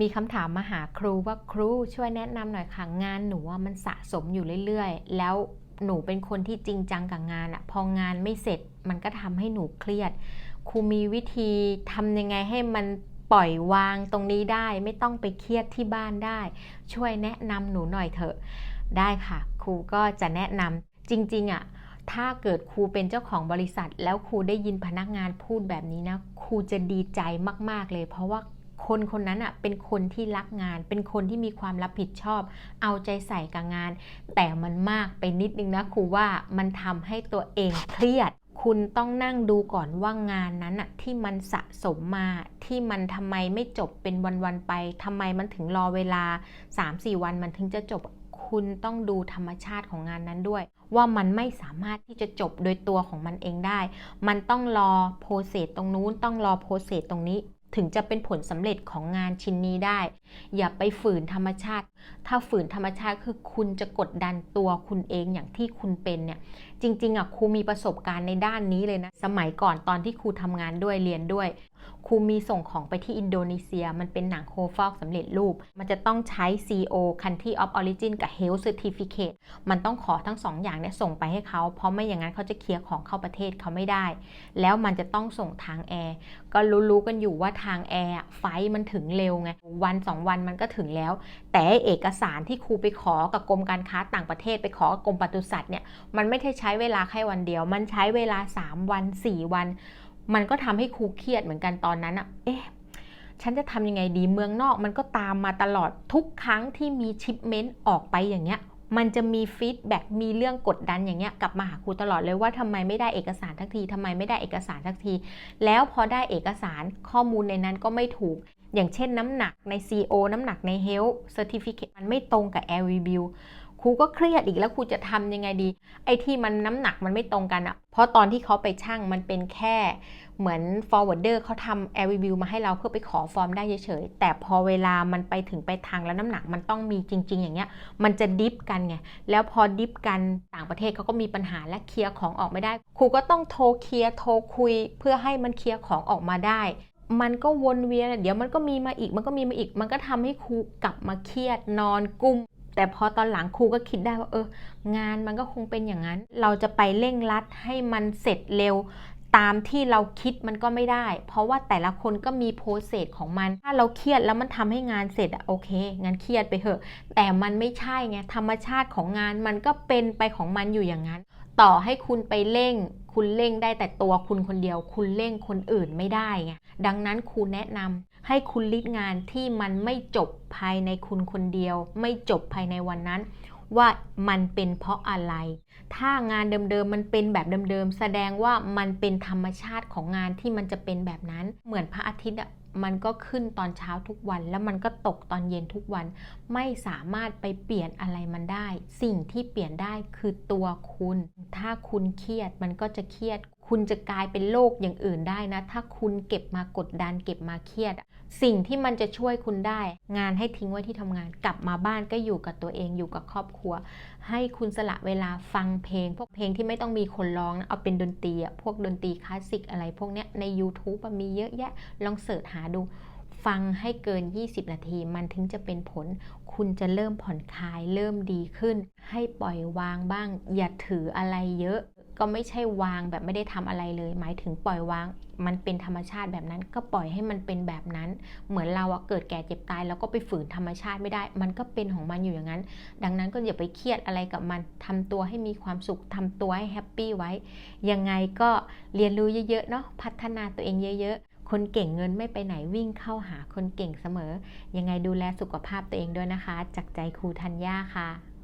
มีคำถามมาหาครูว่าครูช่วยแนะนำหน่อยค่ะงานหนูว่ามันสะสมอยู่เรื่อยๆ แล้วหนูเป็นคนที่จริงจังกับงานอะพองานไม่เสร็จมันก็ทำให้หนูเครียด ครูมีวิธีทำยังไงให้มันปล่อยวางตรงนี้ได้ ไม่ต้องไปเครียดที่บ้านได้ ช่วยแนะนำหนูหน่อยเถอะ ได้ค่ะ ครูก็จะแนะนำจริงๆอะถ้าเกิดครูเป็นเจ้าของบริษัท แล้วครูได้ยินพนักงานพูดแบบนี้นะครูจะดีใจมาก ๆเลย เพราะว่า คนคนนั้นอะเป็นคนที่รักงาน เป็นคนที่มีความรับผิดชอบ เอาใจใส่กับงาน แต่มันมากไปนิดนึงนะครูว่ามันทำให้ตัวเองเครียดคุณต้องนั่งดูก่อนว่างานนั้นอะที่มันสะสมมาที่มันทำไมไม่จบเป็นวันๆไปทำไมมันถึงรอเวลา 3-4 วันมันถึงจะจบคุณต้องดูธรรมชาติของงานนั้นด้วย ว่ามันไม่สามารถที่จะจบโดยตัวของมันเองได้ มันต้องรอโปรเซสตรงนู้นต้องรอโปรเซสตรงนี้ ถึงจะเป็นผลสำเร็จของงานชิ้นนี้ได้ อย่าไปฝืนธรรมชาติ ถ้าฝืนธรรมชาติคือคุณจะกดดันตัวคุณเองอย่างที่คุณเป็นเนี่ย จริง ๆอะครูมีประสบการณ์ในด้านนี้เลยนะ สมัยก่อนตอนที่ครูทำงานด้วยเรียนด้วย ครูมีส่งของไปที่อินโดนีเซีย มันเป็นหนังโคฟอกสำเร็จรูป มันจะต้องใช้ CO Country of Origin กับ Health Certificate มันต้องขอทั้งสองอย่างเนี่ยส่งไปให้เขา เพราะไม่อย่างนั้นเขาจะเคลียร์ของเข้าประเทศเขาไม่ได้ แล้วมันจะต้องส่งทางแอร์ ก็รู้ๆกันอยู่ว่าทางแอร์ไฟมันถึงเร็วไง วันสองวันมันก็ถึงแล้ว แต่เอกสารที่ครูไปขอกับกรมการค้าต่างประเทศไปขอกับกรมปศุสัตว์เนี่ย มันไม่ได้ใช้เวลาแค่วันเดียว มันใช้เวลา 3 วัน 4 วัน มันก็ทำให้ครูเครียดเหมือนกันตอนนั้นอะเอ๊ะฉันจะทำยังไงดีเมืองนอก มันก็ตามมาตลอดทุกครั้งที่มีชิปเมนต์ออกไปอย่างเงี้ย มันจะมีฟีดแบ็กมีเรื่องกดดันอย่างเงี้ยกลับมาหาครูตลอดเลยว่าทำไมไม่ได้เอกสารทักทีทำไมไม่ได้เอกสารทักที แล้วพอได้เอกสารข้อมูลในนั้นก็ไม่ถูก อย่างเช่นน้ำหนักใน CO น้ำหนักใน Health Certificate มันไม่ตรงกับ Air Review รูก็เครียดอีกแล้วครูจะทำยังไงดี ไอ้ที่มันน้ำหนักมันไม่ตรงกันอะเพราะตอนที่เขาไปชั่งมันเป็นแค่เหมือน forwarder เขาทำ air review มาให้เราเพื่อไปขอฟอร์มได้เฉยๆ แต่พอเวลามันไปถึงไปทางแล้วน้ำหนักมันต้องมีจริง ๆ อย่างเงี้ย มันจะดิฟกันไง แล้วพอดิฟกันต่างประเทศเขาก็มีปัญหาและเคลียร์ของออกไม่ได้ ครูก็ต้องโทรเคลียร์โทรคุย เพื่อให้มันเคลียร์ของออกมาได้ มันก็วนเวียน เดี๋ยวมันก็มีมาอีก มันก็มีมาอีก มันก็ทำให้ครูกลับมาเครียดนอนกุม แต่พอตอนหลังครูก็คิดได้ว่าเอองานมันก็คงเป็นอย่างนั้น เราจะไปเร่งรัดให้มันเสร็จเร็วตามที่เราคิดมันก็ไม่ได้ เพราะว่าแต่ละคนก็มีโปรเซสของมัน ถ้าเราเครียดแล้วมันทำให้งานเสร็จอะโอเคงั้นเครียดไปเถอะ แต่มันไม่ใช่ไงธรรมชาติของงานมันก็เป็นไปของมันอยู่อย่างนั้น ต่อให้คุณไปเร่ง คุณเร่งได้แต่ตัวคุณคนเดียว คุณเร่งคนอื่นไม่ได้ไงดังนั้นครูแนะนำ ให้คุณลิดงานที่มันไม่จบภายในคุณคนเดียว ไม่จบภายในวันนั้น ว่ามันเป็นเพราะอะไร ถ้างานเดิมๆมันเป็นแบบเดิมๆแสดงว่ามันเป็นธรรมชาติของงานที่มันจะเป็นแบบนั้น เหมือนพระอาทิตย์อะ มันก็ขึ้นตอนเช้าทุกวัน แล้วมันก็ตกตอนเย็นทุกวัน ไม่สามารถไปเปลี่ยนอะไรมันได้ สิ่งที่เปลี่ยนได้คือตัวคุณ ถ้าคุณเครียดมันก็จะเครียด คุณจะกลายเป็นโรคอย่างอื่นได้นะ ถ้าคุณเก็บมากดดัน เก็บมาเครียด สิ่งที่มันจะช่วยคุณได้ งานให้ทิ้งไว้ที่ทำงาน กลับมาบ้านก็อยู่กับตัวเองอยู่กับครอบครัว ให้คุณสละเวลาฟังเพลง พวกเพลงที่ไม่ต้องมีคนร้องนะเอาเป็นดนตรีอะพวกดนตรีคลาสสิกอะไรพวกเนี้ยใน YouTube อะมีเยอะแยะลองเสิร์ชหาดู ฟังให้เกิน 20 นาที มันถึงจะเป็นผล คุณจะเริ่มผ่อนคลายเริ่มดีขึ้น ให้ปล่อยวางบ้าง อย่าถืออะไรเยอะ ก็ไม่ใช่วางแบบไม่ได้ทำอะไรเลย หมายถึงปล่อยวาง มันเป็นธรรมชาติแบบนั้น ก็ปล่อยให้มันเป็นแบบนั้น เหมือนเราอะเกิดแก่เจ็บตายแล้วก็ไปฝืนธรรมชาติไม่ได้ มันก็เป็นของมันอยู่อย่างนั้น ดังนั้นก็อย่าไปเครียดอะไรกับมันทำตัวให้มีความสุขทำตัวให้แฮปปี้ไว้ ยังไงก็เรียนรู้เยอะๆเนาะพัฒนาตัวเองเยอะ ๆ คนเก่งเงินไม่ไปไหนวิ่งเข้าหาคนเก่งเสมอ ยังไงดูแลสุขภาพตัวเองด้วยนะคะ จากใจครูธัญญาค่ะ